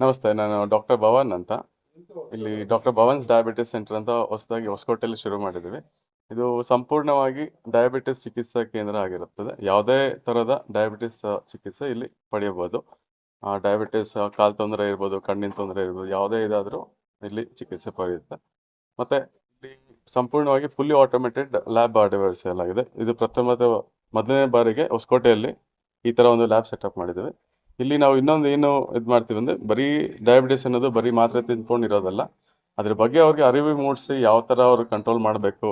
ನಮಸ್ತೆ, ನಾನು ಡಾಕ್ಟರ್ ಭವನ್ ಅಂತ. ಇಲ್ಲಿ ಡಾಕ್ಟರ್ ಭವನ್ಸ್ ಡಯಾಬಿಟಿಸ್ ಸೆಂಟರ್ ಅಂತ ಹೊಸದಾಗಿ ಹೊಸಕೋಟೆಯಲ್ಲಿ ಶುರು ಮಾಡಿದ್ದೀವಿ. ಇದು ಸಂಪೂರ್ಣವಾಗಿ ಡಯಾಬಿಟಿಸ್ ಚಿಕಿತ್ಸಾ ಕೇಂದ್ರ ಆಗಿರುತ್ತದೆ. ಯಾವುದೇ ಥರದ ಡಯಾಬಿಟಿಸ್ ಚಿಕಿತ್ಸೆ ಇಲ್ಲಿ ಪಡೆಯಬಹುದು. ಡಯಾಬಿಟಿಸ್ ಕಾಲು ತೊಂದರೆ ಇರ್ಬೋದು, ಕಣ್ಣಿನ ತೊಂದರೆ ಇರ್ಬೋದು, ಯಾವುದೇ ಇದಾದರೂ ಇಲ್ಲಿ ಚಿಕಿತ್ಸೆ ಪಡೆಯುತ್ತೆ. ಮತ್ತು ಇಲ್ಲಿ ಸಂಪೂರ್ಣವಾಗಿ ಫುಲ್ಲಿ ಆಟೋಮೇಟೆಡ್ ಲ್ಯಾಬ್ ಎಲ್ಲ ಇದು ಪ್ರಥಮ ಮೊದಲನೇ ಬಾರಿಗೆ ಹೊಸಕೋಟೆಯಲ್ಲಿ ಈ ಥರ ಒಂದು ಲ್ಯಾಬ್ ಸೆಟಪ್ ಮಾಡಿದ್ದೀವಿ. ಇಲ್ಲಿ ನಾವು ಇನ್ನೊಂದು ಏನು ಇದು ಮಾಡ್ತೀವಿ ಅಂದರೆ ಬರೀ ಡಯಾಬಿಟಿಸ್ ಅನ್ನೋದು ಬರೀ ಮಾತ್ರೆ ತಿಂದ್ಕೊಂಡಿರೋದಲ್ಲ, ಅದ್ರ ಬಗ್ಗೆ ಅವ್ರಿಗೆ ಅರಿವು ಮೂಡಿಸಿ ಯಾವ ಥರ ಅವರು ಕಂಟ್ರೋಲ್ ಮಾಡಬೇಕು.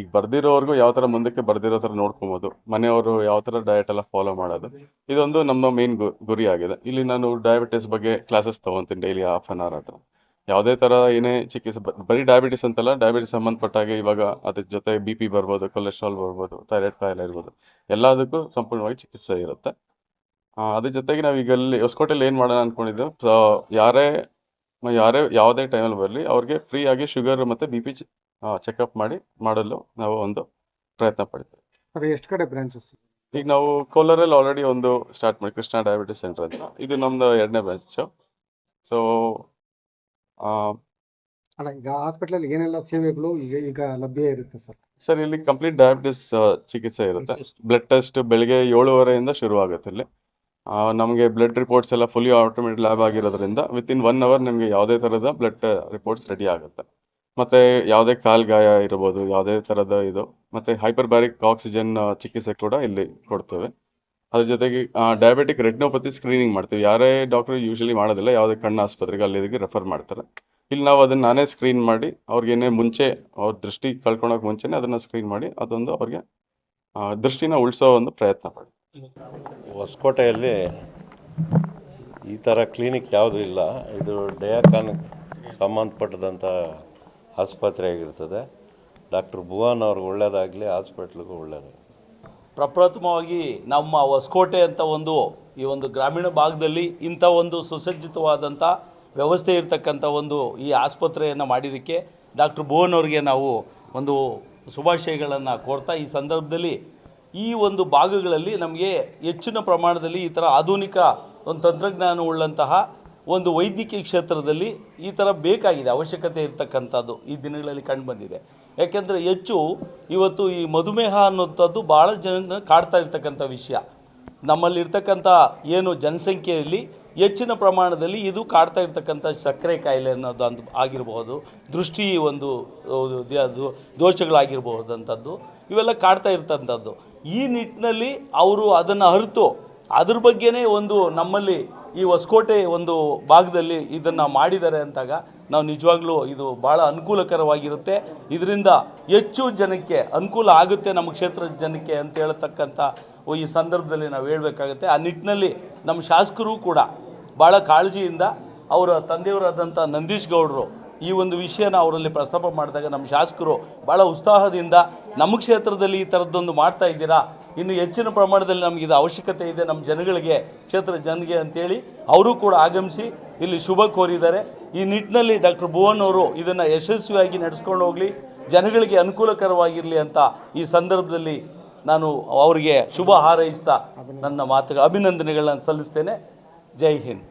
ಈಗ ಬರ್ದಿರೋರ್ಗು ಯಾವ ಥರ ಮುಂದಕ್ಕೆ ಬರ್ದಿರೋ ಥರ ನೋಡ್ಕೊಬೋದು. ಮನೆಯವರು ಯಾವ ಥರ ಡಯಟ್ ಎಲ್ಲ ಫಾಲೋ ಮಾಡೋದು. ಇದೊಂದು ನಮ್ಮ ಮೇನ್ ಗುರಿ ಆಗಿದೆ. ಇಲ್ಲಿ ನಾನು ಡಯಾಬಿಟಿಸ್ ಬಗ್ಗೆ ಕ್ಲಾಸಸ್ ತೊಗೊತೀನಿ ಡೈಲಿ ಹಾಫ್ ಆನ್ ಅವರ್ ಹತ್ರ ಯಾವುದೇ ಥರ ಏನೇ ಚಿಕಿತ್ಸೆ ಬರೀ ಡಯಾಬಿಟಿಸ್ ಅಂತಲ್ಲ ಡಯಾಬಿಟಿಸ್ ಸಂಬಂಧಪಟ್ಟಾಗೆ ಇವಾಗ ಅದ್ರ ಜೊತೆ ಬಿ ಪಿ ಬರ್ಬೋದು ಕೊಲೆಸ್ಟ್ರಾಲ್ ಬರ್ಬೋದು ಥೈರಾಯ್ಡ್ ಕಾಯಿಲೆ ಇರ್ಬೋದು. ಎಲ್ಲದಕ್ಕೂ ಸಂಪೂರ್ಣವಾಗಿ ಚಿಕಿತ್ಸೆ ಇರುತ್ತೆ. ಅದ್ರ ಜೊತೆಗೆ ನಾವು ಈಗ ಅಲ್ಲಿ ಹೊಸಕೋಟೆಲಿ ಏನು ಮಾಡೋಣ ಅಂದ್ಕೊಂಡಿದ್ದು ಸೊ ಯಾರೇ ಯಾರೇ ಯಾವುದೇ ಟೈಮಲ್ಲಿ ಬರಲಿ ಅವ್ರಿಗೆ ಫ್ರೀ ಆಗಿ ಶುಗರ್ ಮತ್ತು ಬಿ ಪಿ ಚೆಕಪ್ ಮಾಡಿ ಮಾಡಲು ನಾವು ಒಂದು ಪ್ರಯತ್ನ ಪಡ್ತೀವಿ. ಎಷ್ಟು ಕಡೆ ಬ್ರಾಂಚಸ್ ಈಗ ನಾವು ಕೋಲಾರಲ್ಲಿ ಆಲ್ರೆಡಿ ಒಂದು ಸ್ಟಾರ್ಟ್ ಮಾಡಿ ಕೃಷ್ಣ ಡಯಾಬಿಟಿಸ್ ಸೆಂಟರ್ ಅಂತ. ಇದು ನಮ್ಮದು ಎರಡನೇ ಬ್ರಾಂಚು ಸೊ ಅಲ್ಲ ಈಗ ಹಾಸ್ಪಿಟಲ್ ಏನೆಲ್ಲ ಸೇವೆಗಳು ಈಗ ಈಗ ಲಭ್ಯ ಇರುತ್ತೆ ಸರ್? ಸರ್ ಇಲ್ಲಿ ಕಂಪ್ಲೀಟ್ ಡಯಾಬಿಟಿಸ್ ಚಿಕಿತ್ಸೆ ಇರುತ್ತೆ. ಬ್ಲಡ್ ಟೆಸ್ಟ್ ಬೆಳಿಗ್ಗೆ ಏಳುವರೆಯಿಂದ ಶುರು ಆಗುತ್ತೆ ಇಲ್ಲಿ. ನಮಗೆ ಬ್ಲಡ್ ರಿಪೋರ್ಟ್ಸ್ ಎಲ್ಲ ಫುಲ್ಲಿ ಆಟೋಮೇಟೆಡ್ ಲ್ಯಾಬ್ ಆಗಿರೋದ್ರಿಂದ ವಿತ್ ಇನ್ ಒನ್ ಅವರ್ ನಿಮಗೆ ಯಾವುದೇ ಥರದ ಬ್ಲಡ್ ರಿಪೋರ್ಟ್ಸ್ ರೆಡಿ ಆಗುತ್ತೆ. ಮತ್ತು ಯಾವುದೇ ಕಾಲ್ ಗಾಯ ಇರ್ಬೋದು, ಯಾವುದೇ ಥರದ ಇದು, ಮತ್ತು ಹೈಪರ್ಬ್ಯಾರಿಕ್ ಆಕ್ಸಿಜನ್ ಚಿಕಿತ್ಸೆ ಕೂಡ ಇಲ್ಲಿ ಕೊಡ್ತೇವೆ. ಅದ್ರ ಜೊತೆಗೆ ಡಯಾಬಿಟಿಕ್ ರೆಟ್ನೋಪತಿ ಸ್ಕ್ರೀನಿಂಗ್ ಮಾಡ್ತೀವಿ. ಯಾರೇ ಡಾಕ್ಟರ್ ಯೂಶಲಿ ಮಾಡೋದಿಲ್ಲ, ಯಾವುದೇ ಕಣ್ಣು ಆಸ್ಪತ್ರೆಗೆ ಅಲ್ಲಿಗೆ ರೆಫರ್ ಮಾಡ್ತಾರೆ. ಇಲ್ಲಿ ನಾವು ಅದನ್ನ ನಾನೇ ಸ್ಕ್ರೀನ್ ಮಾಡಿ ಅವ್ರಿಗೇನೆ ಮುಂಚೆ ಅವ್ರ ದೃಷ್ಟಿ ಕಳ್ಕೊಳಕ್ಕೆ ಮುಂಚೆನೇ ಅದನ್ನು ಸ್ಕ್ರೀನ್ ಮಾಡಿ, ಅದೊಂದು ಅವ್ರಿಗೆ ದೃಷ್ಟಿನ ಉಳಿಸೋ ಒಂದು ಪ್ರಯತ್ನ ಮಾಡಿ. ಹೊಸಕೋಟೆಯಲ್ಲಿ ಈ ಥರ ಕ್ಲಿನಿಕ್ ಯಾವುದೂ ಇಲ್ಲ. ಇದು ಡಯಾಕಾನ್ ಸಂಬಂಧಪಟ್ಟದಂಥ ಆಸ್ಪತ್ರೆ ಆಗಿರ್ತದೆ. ಡಾಕ್ಟರ್ ಭುವನ್ ಅವ್ರಿಗೆ ಒಳ್ಳೆಯದಾಗಲಿ ಹಾಸ್ಪಿಟ್ಲಿಗೂ ಒಳ್ಳೆಯದಾಗಲಿ ಪ್ರಪ್ರಥಮವಾಗಿ ನಮ್ಮ ಹೊಸಕೋಟೆ ಅಂತ ಒಂದು, ಈ ಒಂದು ಗ್ರಾಮೀಣ ಭಾಗದಲ್ಲಿ ಇಂಥ ಒಂದು ಸುಸಜ್ಜಿತವಾದಂಥ ವ್ಯವಸ್ಥೆ ಇರತಕ್ಕಂಥ ಒಂದು ಈ ಆಸ್ಪತ್ರೆಯನ್ನು ಮಾಡಿದ್ದಕ್ಕೆ ಡಾಕ್ಟರ್ ಭುವನ್ ಅವರಿಗೆ ನಾವು ಒಂದು ಶುಭಾಶಯಗಳನ್ನು ಕೋರ್ತಾ, ಈ ಸಂದರ್ಭದಲ್ಲಿ ಈ ಒಂದು ಭಾಗಗಳಲ್ಲಿ ನಮಗೆ ಹೆಚ್ಚಿನ ಪ್ರಮಾಣದಲ್ಲಿ ಈ ಥರ ಆಧುನಿಕ ಒಂದು ತಂತ್ರಜ್ಞಾನ ಉಳ್ಳಂತಹ ಒಂದು ವೈದ್ಯಕೀಯ ಕ್ಷೇತ್ರದಲ್ಲಿ ಈ ಥರ ಬೇಕಾಗಿದೆ, ಅವಶ್ಯಕತೆ ಇರತಕ್ಕಂಥದ್ದು ಈ ದಿನಗಳಲ್ಲಿ ಕಂಡುಬಂದಿದೆ. ಯಾಕೆಂದರೆ ಹೆಚ್ಚು ಇವತ್ತು ಈ ಮಧುಮೇಹ ಅನ್ನೋಂಥದ್ದು ಭಾಳ ಜನ ಕಾಡ್ತಾ ಇರ್ತಕ್ಕಂಥ ವಿಷಯ. ನಮ್ಮಲ್ಲಿರ್ತಕ್ಕಂಥ ಏನು ಜನಸಂಖ್ಯೆಯಲ್ಲಿ ಹೆಚ್ಚಿನ ಪ್ರಮಾಣದಲ್ಲಿ ಇದು ಕಾಡ್ತಾ ಇರ್ತಕ್ಕಂಥ ಸಕ್ಕರೆ ಕಾಯಿಲೆ ಅನ್ನೋದು ಅಂದ್ ಆಗಿರಬಹುದು, ದೃಷ್ಟಿ ಒಂದು ದೋಷಗಳಾಗಿರಬಹುದಂಥದ್ದು, ಇವೆಲ್ಲ ಕಾಡ್ತಾ ಇರ್ತಂಥದ್ದು ಈ ನಿಟ್ಟಿನಲ್ಲಿ ಅವರು ಅದನ್ನು ಅರಿತು ಅದ್ರ ಬಗ್ಗೆನೇ ಒಂದು ನಮ್ಮಲ್ಲಿ ಈ ಹೊಸಕೋಟೆ ಒಂದು ಭಾಗದಲ್ಲಿ ಇದನ್ನು ಮಾಡಿದ್ದಾರೆ ಅಂತಾಗ ನಾವು ನಿಜವಾಗ್ಲೂ ಇದು ಭಾಳ ಅನುಕೂಲಕರವಾಗಿರುತ್ತೆ. ಇದರಿಂದ ಹೆಚ್ಚು ಜನಕ್ಕೆ ಅನುಕೂಲ ಆಗುತ್ತೆ ನಮ್ಮ ಕ್ಷೇತ್ರದ ಜನಕ್ಕೆ ಅಂತ ಹೇಳ್ತಕ್ಕಂಥ ಈ ಸಂದರ್ಭದಲ್ಲಿ ನಾವು ಹೇಳಬೇಕಾಗುತ್ತೆ. ಆ ನಿಟ್ಟಿನಲ್ಲಿ ನಮ್ಮ ಶಾಸಕರು ಕೂಡ ಭಾಳ ಕಾಳಜಿಯಿಂದ ಅವರ ತಂದೆಯವರಾದಂಥ ನಂದೀಶ್ ಗೌಡರು ಈ ಒಂದು ವಿಷಯನ ಅವರಲ್ಲಿ ಪ್ರಸ್ತಾಪ ಮಾಡಿದಾಗ ನಮ್ಮ ಶಾಸಕರು ಭಾಳ ಉತ್ಸಾಹದಿಂದ ನಮ್ಮ ಕ್ಷೇತ್ರದಲ್ಲಿ ಈ ಥರದ್ದೊಂದು ಮಾಡ್ತಾ ಇದ್ದೀರಾ? ಇನ್ನು ಹೆಚ್ಚಿನ ಪ್ರಮಾಣದಲ್ಲಿ ನಮಗೆ ಇದು ಅವಶ್ಯಕತೆ ಇದೆ. ನಮ್ಮ ಜನಗಳಿಗೆ, ಕ್ಷೇತ್ರ ಜನಗೆ ಅಂತೇಳಿ ಅವರು ಕೂಡ ಆಗಮಿಸಿ ಇಲ್ಲಿ ಶುಭ ಕೋರಿದ್ದಾರೆ. ಈ ನಿಟ್ಟಿನಲ್ಲಿ ಡಾಕ್ಟರ್ ಭುವನ್ ಅವರು ಇದನ್ನು ಯಶಸ್ವಿಯಾಗಿ ನಡೆಸ್ಕೊಂಡು ಹೋಗಲಿ, ಜನಗಳಿಗೆ ಅನುಕೂಲಕರವಾಗಿರಲಿ ಅಂತ ಈ ಸಂದರ್ಭದಲ್ಲಿ ನಾನು ಅವರಿಗೆ ಶುಭ ಹಾರೈಸ್ತಾ ನನ್ನ ಮಾತುಗಳ ಅಭಿನಂದನೆಗಳನ್ನು ಸಲ್ಲಿಸ್ತೇನೆ. ಜೈ ಹಿಂದ್.